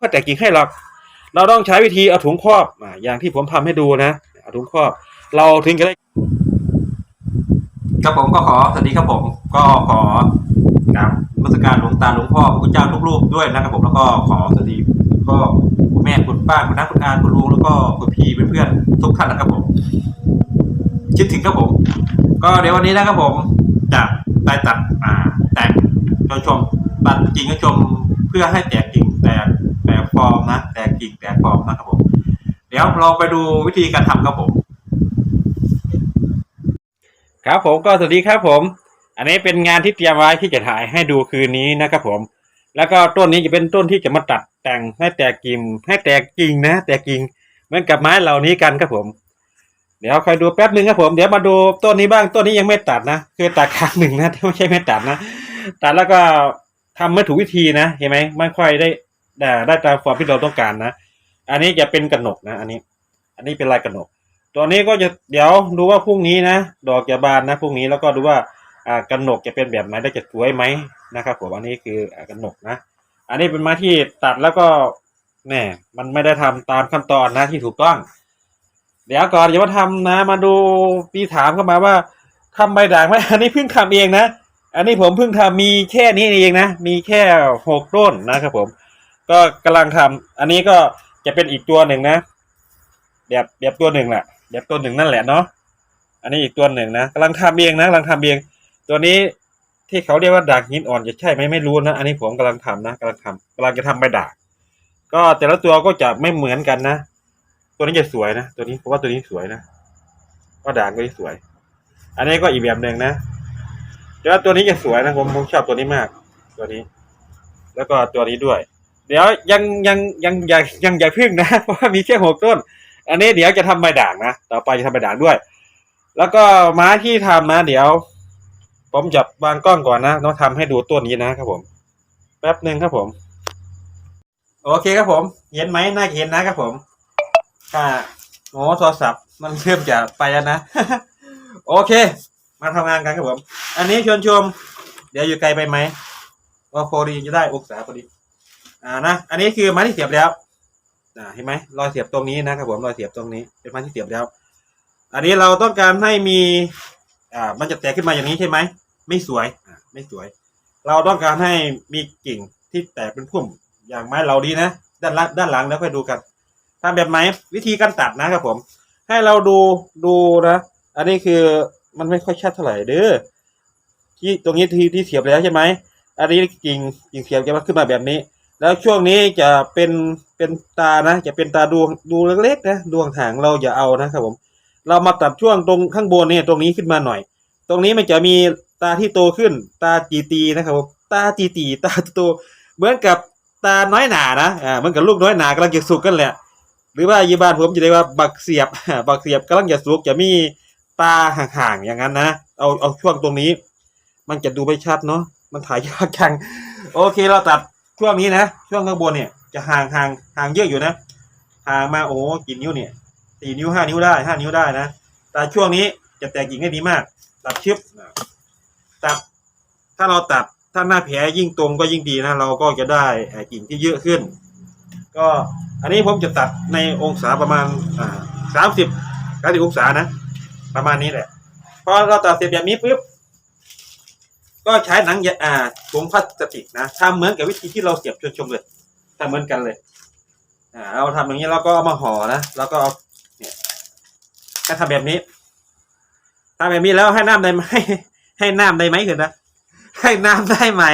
ก็แตกกิ่งให้หรอก เราต้องใช้วิธีเอาถุงครอบอย่างที่ผมทำให้ดูนะเอาถุงครอบ เราถึงจะได้ครับผมก็ขอสวัสดีครับผม ก็ขอกราบมัสการหลวงตาหลวงพ่อพระคุณเจ้าทุกรูปด้วยนะครับผมแล้วก็ขอสวัสดีคุณพ่อคุณแม่คุณป้าคุณน้าคุณอาคุณลุงแล้วก็คุณพี่เพื่อนๆทุกท่านนะครับผมคิดถึงครับผม ก็เดี๋ยววันนี้นะครับผมจะได้ตัดอ่าแต่งชมชมตัดกิ่งก็ชมเพื่อให้แตกกิ่งแตกแตก ฟอร์มนะ แตกกิ่งแตกฟอร์มนะครับผม เดี๋ยวเราไปดูวิธีการทำครับผม ครับผมก็สวัสดีครับผม อันนี้เป็นงานที่เตรียมไว้ที่จะถ่ายให้ดูคืนนี้นะครับผม แล้วก็ต้นนี้จะเป็นต้นที่จะมาตัดแต่งให้แตกกิ่งให้แตกกิ่งนะ แตกกิ่งเหมือนกับไม้เหล่านี้กันครับผม เดี๋ยวคอยดูแป๊บหนึ่งครับผมเดี๋ยวมาดูต้นนี้บ้างต้นนี้ยังไม่ตัดนะคือตัดครั้งหนึ่งนะไม่ใช่ไม่ตัดนะตัดแล้วก็ทำไม่ถูกวิธีนะเห็นไหมไม่ค่อยได้ ได้ได้ตามความที่เราต้องการนะ อันนี้จะเป็นกระหนกนะ อันนี้ อันนี้เป็นลายกระหนก ตัวนี้ก็จะเดี๋ยวดูว่าพรุ่งนี้นะ ดอกจะบานนะพรุ่งนี้แล้วก็ดูว่าอ่ากระหนกจะเป็นแบบไหนได้จะสวยไหมนะครับผมอันนี้คืออกระหนกนะ อันนี้เป็นไม้ที่ตัดแล้วก็แน่มันไม่ได้ทำตามขั้นตอนนะที่ถูกต้อง เดี๋ยวก่อนอย่ามาทำนะ มาดูปีถามเข้ามาว่าทำใบด่างไหมอันนี้เพิ่งทำเองนะ อันนี้ผมเพิ่งทำมีแค่นี้เองนะ มีแค่หกต้นนะครับผม ก็กำลังทำอันนี้ก็จะเป็นอีกตัวหนึ่งนะ แบบแบบตัวหนึ่งแหละแบบตัวหนึ่งนั่นแหละเนาะอันนี้อีกตัวหนึ่งนะกำลังทำเองนะกำลังทำเองตัวนี้ที่เขาเรียกว่าด่างหินอ่อนจะใช่ไหมไม่รู้นะ อันนี้ผมกำลังทำนะกำลังทำกำลังจะทำใบด่างก็แต่ละตัวก็จะไม่เหมือนกันนะ ตัวนี้จะสวยนะ ตัวนี้ผมว่าตัวนี้สวยนะก็ด่างก็สวย อันนี้ก็อีกแบบหนึ่งนะแต่ว่าตัวนี้จะสวยนะผมผมชอบตัวนี้มาก ตัวนี้ แล้วก็ตัวนี้ด้วย เดี๋ยวยังยังยังยังยังอย่าพึ่งนะเพราะว่ามีแค่หกต้น อันนี้เดี๋ยวจะทำใบด่างนะต่อไปจะทำใบด่างด้วย แล้วก็ไม้ที่ทำนะ เดี๋ยว ผมจับวางกล้องก่อนนะต้องทำให้ดูต้นนี้นะครับผม แป๊บหนึ่งครับผม โอเคครับผม เห็นไหมน่าจะเห็นนะครับผมค่ะโอ้โทรศัพท์มันเริ่มจะไปแล้วนะ โอเค มาทำงานกันครับผม อันนี้ชวนชม เดี๋ยวอยู่ไกลไปไหมว่าพอดีจะได้องศาพอดี อ่านะ อันนี้คือไม้ที่เสียบแล้วอ่าเห็นไหมรอยเสียบตรงนี้นะครับผมรอยเสียบตรงนี้ เป็นไม้ที่เสียบแล้ว อันนี้เราต้องการให้มี อ่า มันจะแตกขึ้นมาอย่างนี้ใช่ไหม ไม่สวย อ่า ไม่สวย เราต้องการให้มีกิ่งที่แตกเป็นพุ่ม อย่างไม้เราดีนะ ด้านล่างด้านหลังแล้วค่อยดูกันทำแบบไหนวิธีการตัดนะครับผม ให้เราดูดูนะ อันนี้คือมันไม่ค่อยชัดเท่าไหร่เด้อที่ตรงนี้ที่ที่เสียบแล้วใช่ไหมอันนี้กิ่งกิ่งเสียบจะมาขึ้นมาแบบนี้ แล้วช่วงนี้จะเป็นเป็นตานะ จะเป็นตาดวงดูเล็กๆนะดวงหางเราอย่าเอานะครับผม เรามาตัดช่วงตรงข้างบนเนี่ยตรงนี้ขึ้นมาหน่อย ตรงนี้มันจะมีตาที่โตขึ้น ตาจีตีนะครับผมตาจีตีตาโตเหมือนกับตาน้อยหนานะอ่าเหมือนกับลูกน้อยหนากำลังจะสุกกันแหละ หรือว่ายีบ้านผมจะเรียกว่าบักเสียบบักเสียบกำลังจะสุกจะมีตาห่างๆอย่างนั้นนะเอาเอาช่วงตรงนี้ มันจะดูไม่ชัดเนาะมันถ่ายยากจังโอเคเราตัด ช่วงนี้นะ ช่วงข้างบนเนี่ยจะห่างห่างห่างเยอะอยู่นะห่างมาโอ้กี่นิ้วเนี่ยสี่นิ้วห้านิ้วได้ห้านิ้วได้นะ แต่ช่วงนี้จะแตกกิ่งได้ดีมาก ตัดชึบตัดถ้าเราตัดถ้าหน้าแผลยิ่งตรงก็ยิ่งดีนะ เราก็จะได้อิ่งที่เยอะขึ้น ก็อันนี้ผมจะตัดในองศาประมาณสามสิบเก้าสิบองศานะ ประมาณนี้แหละพอเราตัดเสร็จแบบนี้ปุ๊บ ก็ใช้หนังยาอ่าถุงพลาสติกนะทำเหมือนกับวิธีที่เราเสียบชวนชมเลยทำเหมือนกันเลยอ่าเราทำอย่างนี้เราก็เอามาห่อนะแล้วก็เอาเนี่ยก็ทำแบบนี้ทำแบบนี้แล้วให้น้ำได้ไหมให้น้ำได้ไหมคือนะให้น้ำได้ไหม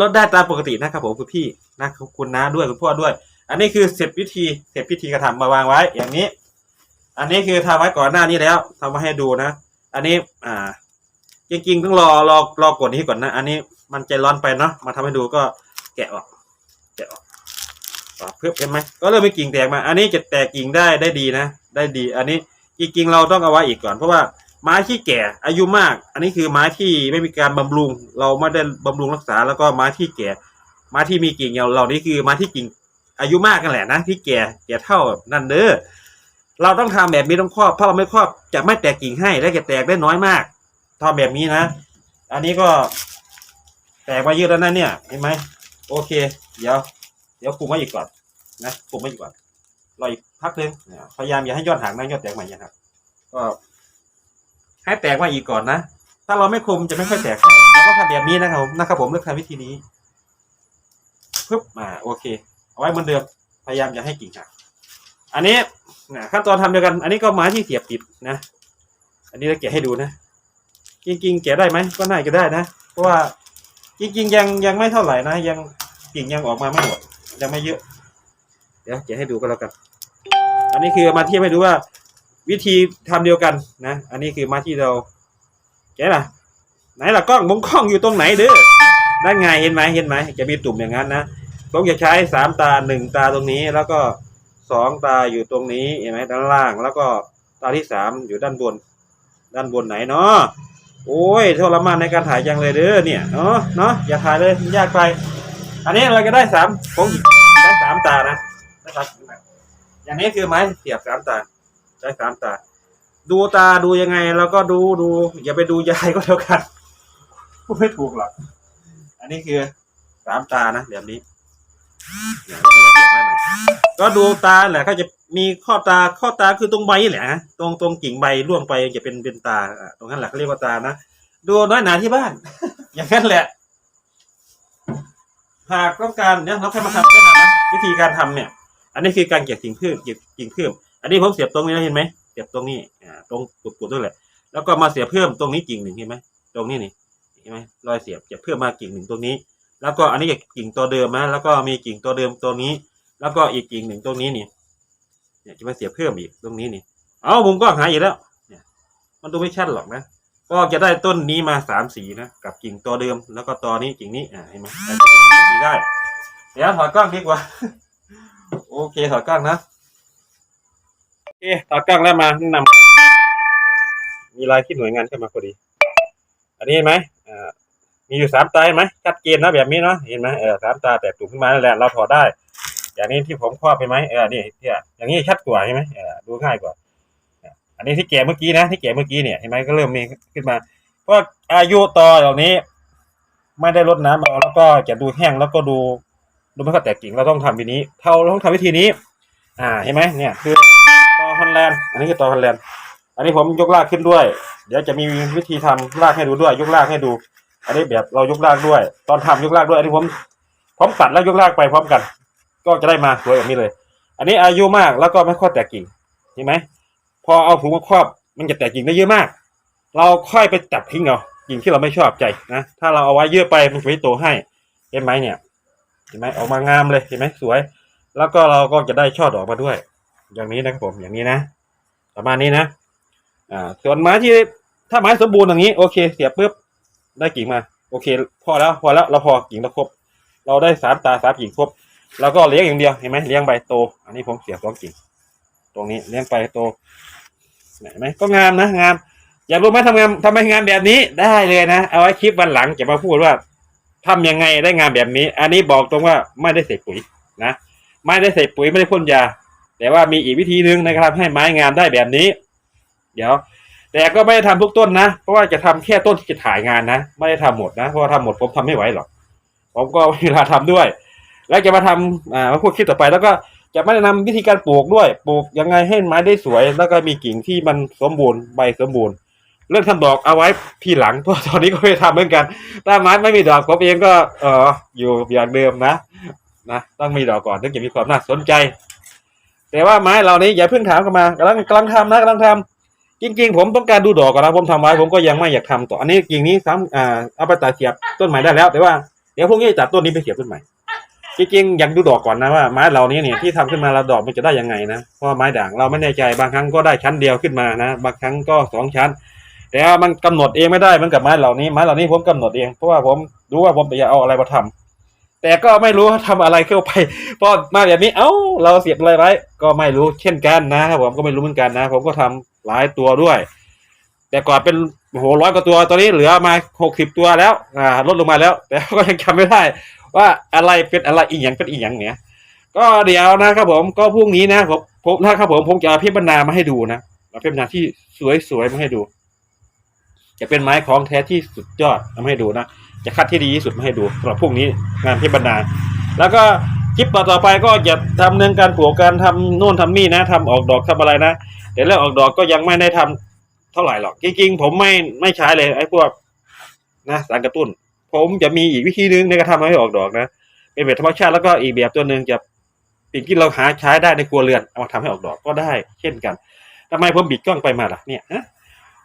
ลดได้ตามปกตินะครับผมคุณพี่นะขอบคุณนะด้วยคุณพ่อด้วย อันนี้คือเสร็จวิธีเสร็จพิธีกระทำมาวางไว้ อย่างนี้ อันนี้คือทำไว้ก่อนหน้านี้แล้วทำมาให้ดูนะ อันนี้อ่า จริงๆต้องรอรอรอกดนี้ก่อนนะ อันนี้มันใจร้อนไปเนาะมาทำให้ดูก็แกะออกแกะออกเพิ่มเห็นไหมก็เริ่มมีกิ่งแตกมา อันนี้จะแตกกิ่งได้ได้ดีนะ ได้ดี อันนี้จริงๆเราต้องเอาไว้อีกก่อนเพราะว่าไม้ที่แก่อายุมาก อันนี้คือไม้ที่ไม่มีการบำรุง เราไม่ได้บำรุงรักษา แล้วก็ไม้ที่แก่ ไม้ที่มีกิ่งอาเหล่านี้คือไม้ที่กิ่งอายุมากกันแหละนะที่แก่แก่เท่านั่นเด้อเราต้องทำแบบนี้ต้องครอบถ้าะเราไม่ครอบจะไม่แตกกิ่งให้และจะแตกได้น้อยมาก ทำแบบนี้นะ อันนี้ก็แตกมาเยอะแล้วนะเนี่ย เห็นไหม โอเค เดี๋ยว เดี๋ยวคุมไว้อีกก่อน นะผมไม่อยู่ก่อน รออีกพักหนึงพยายามอย่าให้ยอดหางนะยอดแตกใหม่นะครับ ก็ให้แตกมาอีกก่อนนะ ถ้าเราไม่คุมจะไม่ค่อยแตกให้เราก็ทำแบบนี้นะครับผมนะครับผมเลือกทำวิธีนี้ปึ๊บอ่าโอเค เอาไว้เหมือนเดิม พยายามอย่าให้กิ่งหัก อันนี้ขั้นตอนทำเดียวกัน อันนี้ก็ไม้ที่เสียบติดนะ อันนี้เราแกะให้ดูนะ จริงๆแกะได้ไหมก็น่าจะได้นะ เพราะว่าจริงๆยังยังไม่เท่าไหร่นะ ยังกิ่งยังออกมาไม่หมดยังไม่เยอะ เดี๋ยวแกะให้ดูก็แล้วกัน อันนี้คือมาเทียบให้ดูว่า วิธีทำเดียวกันนะ อันนี้คือมาที่เราแกะล่ะ ไหนล่ะกล้องมุมกล้องอยู่ตรงไหนเด้อด้านไงเห็นไหมเห็นไหมจะมีตุ่มอย่างนั้นนะผมจะใช้สามตาหนึ่งตาตรงนี้ แล้วก็สองตาอยู่ตรงนี้เห็นไหมด้านล่าง แล้วก็ตาที่สามอยู่ด้านบน ด้านบนไหนเนาะ โอ้ยทรมานในการถ่ายจังเลยเด้อเนี่ยเนาะเนาะอย่าถ่ายเลยมันยากไป อันนี้เราก็ได้สามผมได้สามตานะนะครับอย่างนี้คือไม้เสียบสามตาใช้สามตา ดูตาดูยังไงแล้วก็ดูดู อย่าไปดูยายก็แล้วกันพูดไม่ถูกหรอกอันนี้คือสามตานะแบบนี้ การเก็บไว้ใหม่ก็ดูตาแหละเขาจะมีข้อตาข้อตาคือตรงใบแหละตรงตรงกิ่งใบร่วงไปจะเป็นเป็นตาตรงนั้นแหละเขาเรียกว่าตานะดูน้อยหนาที่บ้าน อย่างนั้นแหละหากต้องการเนี่ยเราแค่มาทำแค่นั้นนะวิธีการทำเนี่ย อันนี้คือการเก็บกิ่งพืชเก็บกิ่งพืชอันนี้ผมเสียบตรงนี้นะเห็นไหมเสียบตรงนี้อ่าตรงปุดๆด้วยแหละแล้วก็มาเสียบเพิ่มตรงนี้กิ่งหนึ่งเห็นไหมตรงนี้นี่เห็นไหมรอยเสียบจะเพิ่มมากิ่งหนึ่งตรงนี้ แล้วก็อันนี้จะกิ่งตัวเดิมนะแล้วก็มีกิ่งตัวเดิมตัวนี้ แล้วก็อีกกิ่งหนึ่งตรงนี้นี่เนี่ยจะมาเสียบเพิ่มอีกตรงนี้นี่ เอาผมก็หายอีกแล้ว เนี่ย มันดูไม่ชัดหรอกนะ ก็จะได้ต้นนี้มาสามสีนะกับกิ่งตัวเดิม แล้วก็ตอนี้กิ่งนี้อ่าเห็นไหมกิ่งได้ เดี๋ยวถอดกล้องดีกว่า โอเคถอดกล้องนะโอเคถอดกล้องแล้วมาแนะนำมีลายที่หน่วยงานเข้ามาพอดี อันนี้เห็นไหมอ่ามีอยู่สามตาเห็นไหมชัดเจนนะแบบนี้เนาะเห็นไหมเออสามตาแตกตุ่มขึ้นมานั่นแหละเราถอดได้ อย่างนี้ที่ผมครอบไปไหมเออนี่เนี่ยอย่างนี้ชัดกว่าใช่ไหมเออดูง่ายกว่า อันนี้ที่แก่เมื่อกี้นะที่แก่เมื่อกี้เนี่ยเห็นไหมก็เริ่มมีขึ้นมาเพราะอายุต่อเหล่านี้ ไม่ได้ลดน้ำเอาแล้วก็จะดูแห้งแล้วก็ดูดูไม่ค่อยแตกกิ่งเราต้องทำวิธีนี้เท่าเราต้องทำวิธีนี้ อ่าเห็นไหมเนี่ย คือต่อฮอลแลนด์อันนี้คือต่อฮอลแลนด์อันนี้ผมยกรากขึ้นด้วย เดี๋ยวจะมีวิธีทำรากให้ดูด้วย ยกรากให้ดู อันนี้แบบเรายกรากด้วย ตอนทำยกรากด้วย อันนี้ผมพร้อมตัดแล้วยกรากไปพร้อมกัน ก็จะได้มาสวยแบบนี้เลย อันนี้อายุมากแล้วก็ไม่ค่อยแตกกิ่งเห็นไหมพอเอาถุงมาครอบมันจะแตกกิ่งได้เยอะมาก เราค่อยไปจับทิ้งเอากิ่งที่เราไม่ชอบใจนะถ้าเราเอาไว้เยอะไปมันจะไม่โตให้เห็นไหมเนี่ยเห็นไหมออกมางามเลยเห็นไหมสวย แล้วก็เราก็จะได้ช่อดอกมาด้วย อย่างนี้นะครับผมอย่างนี้นะประมาณนี้นะ อ่า ส่วนไม้ที่ถ้าไม้สมบูรณ์อย่างนี้ โอเค เสียบปุ๊บได้กิ่งมา โอเค พอแล้วพอแล้วเราพอกิ่งเราครบ เราได้สามตาสามกิ่งครบ แล้วก็เลี้ยงอย่างเดียวเห็นไหมเลี้ยงใบโต อันนี้ผมเสียบสองกิ่งตรงนี้เลี้ยงไปโตเห็นไหมก็งามนะงาม อยากรู้ไหมทำงานทำไมงานแบบนี้ได้เลยนะ เอาไว้คลิปวันหลังจะมาพูดว่าทำยังไงได้งานแบบนี้ อันนี้บอกตรงว่าไม่ได้ใส่ปุ๋ยนะไม่ได้ใส่ปุ๋ยไม่ได้พ่นยา แต่ว่ามีอีกวิธีหนึ่งนะครับ ให้ไม้งามได้แบบนี้ เดี๋ยว แต่ก็ไม่ได้ทำทุกต้นนะเพราะว่าจะทำแค่ต้นที่จะถ่ายงานนะ ไม่ได้ทำหมดนะเพราะว่าทำหมดผมทำไม่ไหวหรอกผมก็เวลาทำด้วย แล้วจะมาทำอ่ามาพูดคลิปต่อไปแล้วก็จะม่แนะนำวิธีการปลูกด้วย ปลูกยังไงให้ไม้ได้สวย แล้วก็มีกิ่งที่มันสมบูรณ์ใบสมบูรณ์เรื่องทำดอกเอาไว้ทีหลังเพราะตอนนี้ก็ไม่ทำเหมือนกัน ถ้าไม้ไม่มีดอกผมเองก็เอออยู่อย่างเดิมนะนะต้องมีดอกก่อนถึงจะมีความน่าสนใจ แต่ว่าไม้เหล่านี้อย่าเพิ่งถามกันมากำลังกำลังทำนะกำลังทำจริง ๆ ผมต้องการดูดอกก่อนนะผมทำไว้ผมก็ยังไม่อยากทำต่ออันนี้กิ่งนี้ซ้ำอ่าเอาไปตัดเสียบต้นใหม่ได้แล้ว แต่ว่าเดี๋ยวพรุ่งนี้จะตัดต้นนี้ไปเสียบต้นใหม่ จริงๆอยากดูดอกก่อนนะว่าไม้เหล่านี้เนี่ยที่ทำขึ้นมาแล้วดอกมันจะได้ยังไงนะเพราะไม้ด่างเราไม่แน่ใจบางครั้งก็ได้ชั้นเดียวขึ้นมานะ บางครั้งก็สองชั้น แต่ว่ามันกำหนดเองไม่ได้มือนกับไม้เหล่านี้ไม้เหล่านี้ผมกำหนดเองเพราะว่าผมรู้ว่าผมจะเอาอะไรมาทำแต่ก็ไม่รู้ว่าทำอะไรเข้าไปเพราะมาแบบนี้เอ้าเราเสียบอะไรไว้ก็ไม่รู้เช่นกันนะครับผมก็ไม่รู้เหมือนกันนะ ผมก็ทำหลายตัวด้วย แต่ก่อนเป็นโอ้โหร้อยกว่าตัวตอนนี้เหลือมาหกสิบตัวแล้วอ่าลดลงมาแล้ว แต่ก็ยังจำไม่ได้ ว่าอะไรเป็นอะไรอีหยังเป็นอีหยังเนี่ยก็เดี๋ยวนะครับผมก็พรุ่งนี้นะผมผมนะครับผมผมจะเอาเพชรบรรณามาให้ดูนะเอาเพชรบรรณาที่สวยๆมาให้ดู จะเป็นไม้ของแท้ที่สุดยอดมาให้ดูนะจะคัดที่ดีที่สุดมาให้ดูสำหรับพรุ่งนี้งานเพชรบรรณาแล้วก็คลิปต่อไปก็จะทำเรื่องการปลูกการทำโน่นทำนี่นะทำออกดอกทำอะไรนะเดี๋ยวเรื่องออกดอกก็ยังไม่ได้ทำเท่าไหร่หรอกจริงๆผมไม่ไม่ใช้เลยไอ้พวกนะสารกระตุ้น ผมจะมีอีกวิธีนึงในการทำให้ออกดอกนะเป็นแบบธรรมชาติแล้วก็อีกแบบตัวหนึ่งจะสิ่งที่เราหาใช้ได้ในครัวเรือนเอามาทำให้ออกดอกก็ได้ เช่นกันทำไมผมบิดกล้องไปมาล่ะเนี่ยฮะ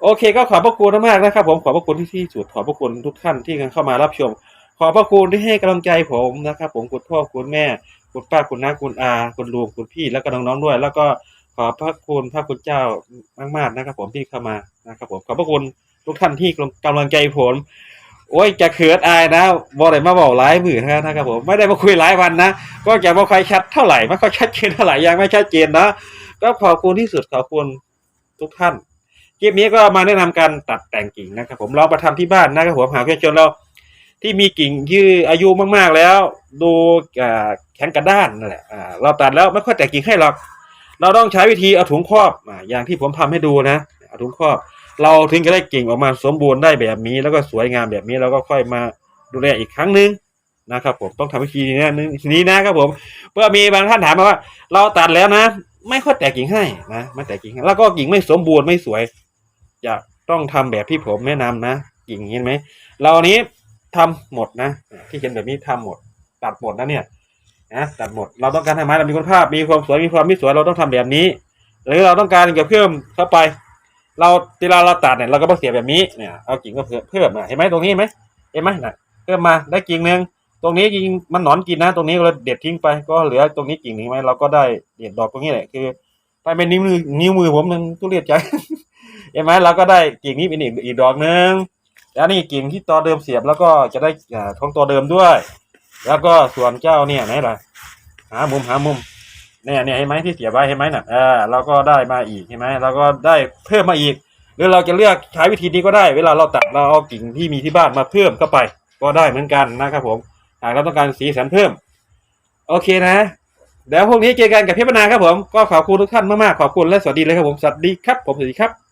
โอเค ก็ขอบพระคุณมากนะครับ ผมขอบพระคุณที่ที่สุดขอบพระคุณทุกท่านที่เข้ามารับชม ขอบพระคุณที่ให้กำลังใจผมนะครับ ผมคุณพ่อคุณแม่ คุณป้าคุณน้าคุณอาคุณลุงคุณพี่แล้วก็น้องๆด้วย แล้วก็ขอบพระคุณพระคุณเจ้ามากๆนะครับ ผมที่เข้ามานะครับ ผมขอบพระคุณทุกท่านที่กำลังใจผม โอ้ยจะเขินอายนะบอได้มาบอกหลายหมือนนะครับผมไม่ได้มาคุยหลายวันนะก็จะม่ค่อยชัดเท่าไหร่ไม่ค่อยชัดเจนเท่าไหร่ยังไม่ชัดเจนนะก็ขอบคุณที่สุดขอบคุณทุกท่านคลิปนี้ก็มาแนะนำการตัดแต่งกิ่งนะครับ ผมเราไปทำที่บ้านนะครับผมหาเพื่อนชนเราที่มีกิ่งยืดอายุมากๆแล้ว ดูอ่าแข็งกระด้านนั่นแหละอ่าเราตัดแล้วไม่ค่อยแตกกิ่งให้หรอก เราต้องใช้วิธีเอาถุงครอบอ่าอย่างที่ผมทำให้ดูนะเอาถุงครอบ เราถึงจะได้กิ่งออกมาสมบูรณ์ได้แบบนี้ แล้วก็สวยงามแบบนี้เราก็ค่อยมาดูแลอีกครั้งหนึ่งนะครับผมต้องทำวิธีนี้นะนี้นะครับผม เพื่อมีบางท่านถามมาว่า เราตัดแล้วนะ ไม่ค่อยแตกกิ่งให้นะไม่แตกกิ่งแล้วก็กิ่งไม่สมบูรณ์ไม่สวยจะต้องทำแบบที่ผมแนะนำนะกิ่งเห็นไหมเราอันนี้ทำหมดนะ ที่เห็นแบบนี้ทำหมด ตัดหมดนะเนี่ยนะตัดหมดเราต้องการให้ไม้เรามีคุณภาพมีความสวยมีความไม่สวยเราต้องทำแบบนี้ หรือเราต้องการจะเพิ่มเข้าไป เราเวลาเราตัดเนี่ยเราก็ต้องเสียบแบบนี้เนี่ยเอากิ่งก็เพิ่มเพิ่มาเห็นไหมตรงนี้ไหมเห็นไหมน่ะเพิ่มมาได้กิ่งหนึ่งตรงนี้กิ่งมันหนอนกินนะ ตรงนี้เราเด็ดทิ้งไปก็เหลือตรงนี้กิ่งหนึ่งไหมเราก็ได้เด็ดดอกตรงนี้แหละคือไปเป็นนิ้วมือนิ้วมือผมนึงทุเรียนใจเห็นไหมเราก็ได้กิ่งนี้เป็นอีกอีกดอกหนึ่งแล้วนี่กิ่งที่ตอเดิมเสียบแล้วก็จะได้อ่าของตัวเดิมด้วย แล้วก็ส่วนเจ้าเนี่ยไหนล่ะหามุมหามุม เนี่ยเนี่ยเห็นไหมที่เสียไว้เห็นไหมน่ะเออเราก็ได้มาอีกเห็นไหมเราก็ได้เพิ่มมาอีก หรือเราจะเลือกใช้วิธีนี้ก็ได้ เวลาเราตัดเราเอากิ่งที่มีที่บ้านมาเพิ่มเข้าไป ก็ได้เหมือนกันนะครับผมหากเราต้องการสีสันเพิ่ม โอเคนะเดี๋ยวพวกนี้เจอกันกับพี่ปนาครับผมก็ขอบคุณทุกท่านมากๆขอบคุณและสวัสดีเลยครับผมสวัสดีครับผมสวัสดีครับ